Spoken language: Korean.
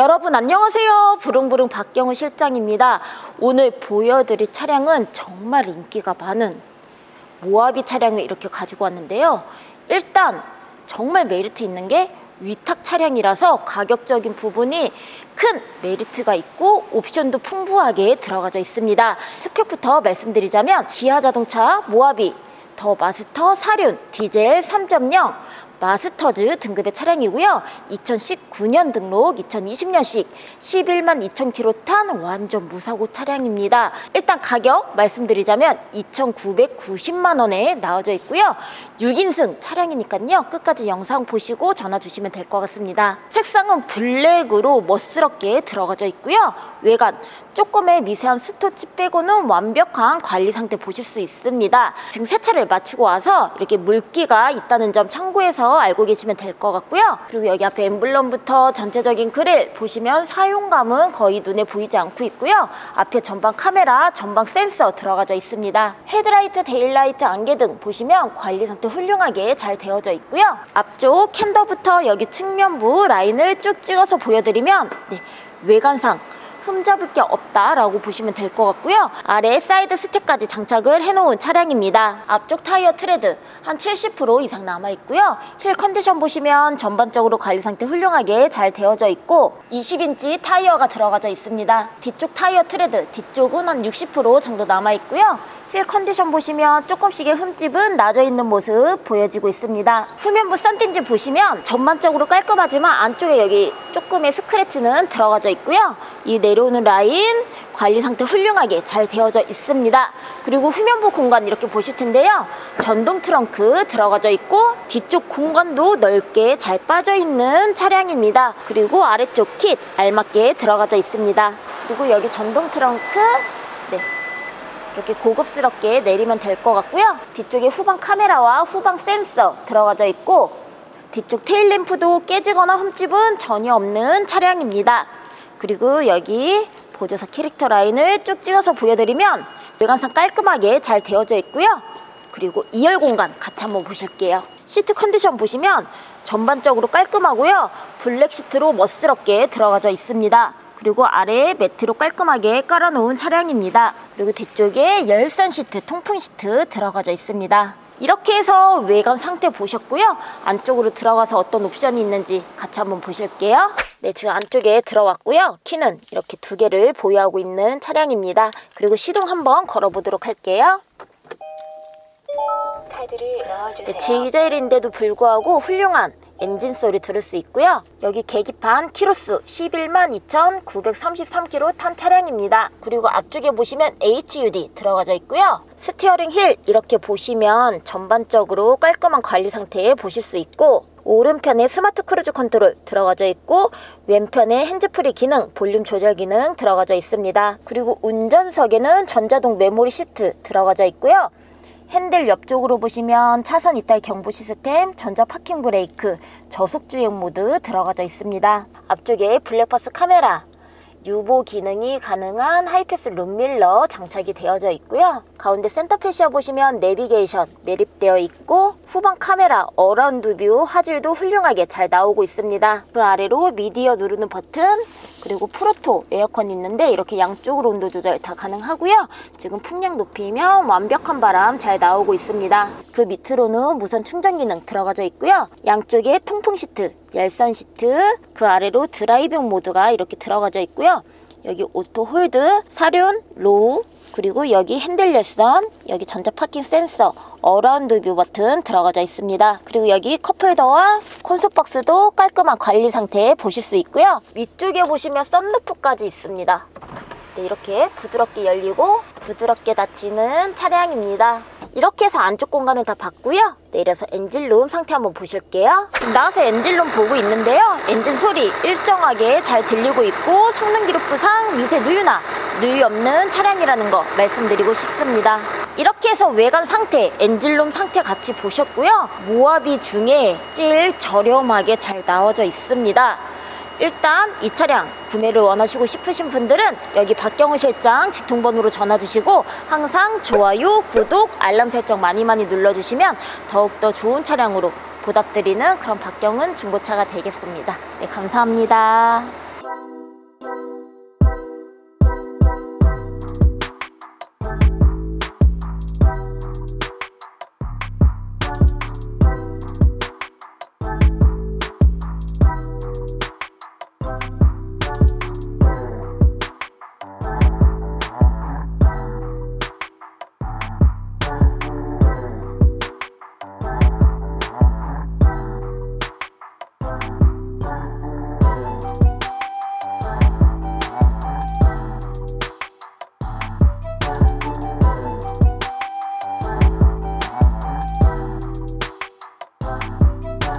여러분 안녕하세요. 부릉부릉 박경우 실장입니다. 오늘 보여드릴 차량은 정말 인기가 많은 모하비 차량을 이렇게 가지고 왔는데요. 일단 정말 메리트 있는 게 위탁 차량이라서 가격적인 부분이 큰 메리트가 있고 옵션도 풍부하게 들어가져 있습니다. 스펙부터 말씀드리자면 기아 자동차 모하비 더 마스터 사륜 디젤 3.0 마스터즈 등급의 차량이고요. 2019년 등록, 2020년식 11만 2천 킬로 탄 완전 무사고 차량입니다. 일단 가격 말씀드리자면 2,990만 원에 나와져 있고요. 6인승 차량이니까요. 끝까지 영상 보시고 전화 주시면 될 것 같습니다. 색상은 블랙으로 멋스럽게 들어가져 있고요. 외관 조금의 미세한 스토치 빼고는 완벽한 관리 상태 보실 수 있습니다. 지금 세차를 마치고 와서 이렇게 물기가 있다는 점 참고해서 알고 계시면 될 것 같고요. 그리고 여기 앞에 엠블럼부터 전체적인 그릴 보시면 사용감은 거의 눈에 보이지 않고 있고요. 앞에 전방 카메라, 전방 센서 들어가져 있습니다. 헤드라이트, 데일라이트, 안개등 보시면 관리 상태 훌륭하게 잘 되어져 있고요. 앞쪽 캔더부터 여기 측면부 라인을 쭉 찍어서 보여드리면 네, 외관상 흠잡을 게 없다라고 보시면 될 것 같고요. 아래 사이드 스텝까지 장착을 해놓은 차량입니다. 앞쪽 타이어 트레드 한 70% 이상 남아있고요. 힐 컨디션 보시면 전반적으로 관리 상태 훌륭하게 잘 되어져 있고 20인치 타이어가 들어가져 있습니다. 뒤쪽 타이어 트레드 뒤쪽은 한 60% 정도 남아있고요. 휠 컨디션 보시면 조금씩의 흠집은 나져 있는 모습 보여지고 있습니다. 후면부 썬틴지 보시면 전반적으로 깔끔하지만 안쪽에 여기 조금의 스크래치는 들어가져 있고요. 이 내려오는 라인 관리 상태 훌륭하게 잘 되어져 있습니다. 그리고 후면부 공간 이렇게 보실 텐데요. 전동 트렁크 들어가져 있고 뒤쪽 공간도 넓게 잘 빠져 있는 차량입니다. 그리고 아래쪽 킷 알맞게 들어가져 있습니다. 그리고 여기 전동 트렁크 네, 이렇게 고급스럽게 내리면 될 것 같고요. 뒤쪽에 후방 카메라와 후방 센서 들어가져 있고 뒤쪽 테일 램프도 깨지거나 흠집은 전혀 없는 차량입니다. 그리고 여기 보조석 캐릭터 라인을 쭉 찍어서 보여드리면 외관상 깔끔하게 잘 되어져 있고요. 그리고 2열 공간 같이 한번 보실게요. 시트 컨디션 보시면 전반적으로 깔끔하고요. 블랙 시트로 멋스럽게 들어가져 있습니다. 그리고 아래에 매트로 깔끔하게 깔아놓은 차량입니다. 그리고 뒤쪽에 열선 시트, 통풍 시트 들어가져 있습니다. 이렇게 해서 외관 상태 보셨고요. 안쪽으로 들어가서 어떤 옵션이 있는지 같이 한번 보실게요. 네, 지금 안쪽에 들어왔고요. 키는 이렇게 두 개를 보유하고 있는 차량입니다. 그리고 시동 한번 걸어보도록 할게요. 카드를 네, 넣어주세요. 디젤인데도 불구하고 훌륭한 엔진 소리 들을 수 있고요. 여기 계기판 키로수 11만 2,933km 탄 차량입니다. 그리고 앞쪽에 보시면 HUD 들어가져 있고요. 스티어링 힐 이렇게 보시면 전반적으로 깔끔한 관리 상태 보실 수 있고 오른편에 스마트 크루즈 컨트롤 들어가져 있고 왼편에 핸즈프리 기능, 볼륨 조절 기능 들어가져 있습니다. 그리고 운전석에는 전자동 메모리 시트 들어가져 있고요. 핸들 옆쪽으로 보시면 차선 이탈 경보 시스템, 전자 파킹 브레이크, 저속 주행 모드 들어가져 있습니다. 앞쪽에 블랙박스 카메라, 유보 기능이 가능한 하이패스 룸밀러 장착이 되어져 있고요. 가운데 센터 패시아 보시면 내비게이션 매립되어 있고 후방 카메라 어라운드 뷰 화질도 훌륭하게 잘 나오고 있습니다. 그 아래로 미디어 누르는 버튼 그리고 프로토 에어컨 있는데 이렇게 양쪽으로 온도 조절 다 가능하고요. 지금 풍량 높이면 완벽한 바람 잘 나오고 있습니다. 그 밑으로는 무선 충전 기능 들어가져 있고요. 양쪽에 통풍 시트, 열선 시트, 그 아래로 드라이빙 모드가 이렇게 들어가져 있고요. 여기 오토 홀드, 사륜, 로우, 그리고 여기 핸들 열선, 여기 전자 파킹 센서, 어라운드 뷰 버튼 들어가져 있습니다. 그리고 여기 컵홀더와 콘솔 박스도 깔끔한 관리 상태 보실 수 있고요. 위쪽에 보시면 썬루프까지 있습니다. 네, 이렇게 부드럽게 열리고 부드럽게 닫히는 차량입니다. 이렇게 해서 안쪽 공간은 다 봤고요. 내려서 엔진룸 상태 한번 보실게요. 나와서 엔진룸 보고 있는데요. 엔진 소리 일정하게 잘 들리고 있고 성능 기록 부상 미세 누유나 누유 없는 차량이라는 거 말씀드리고 싶습니다. 이렇게 해서 외관 상태, 엔진룸 상태 같이 보셨고요. 모하비 중에 제일 저렴하게 잘 나와져 있습니다. 일단 이 차량 구매를 원하시고 싶으신 분들은 여기 박경우 실장 직통번호로 전화 주시고 항상 좋아요, 구독, 알람 설정 많이 많이 눌러주시면 더욱더 좋은 차량으로 보답드리는 그런 박경은 중고차가 되겠습니다. 네, 감사합니다.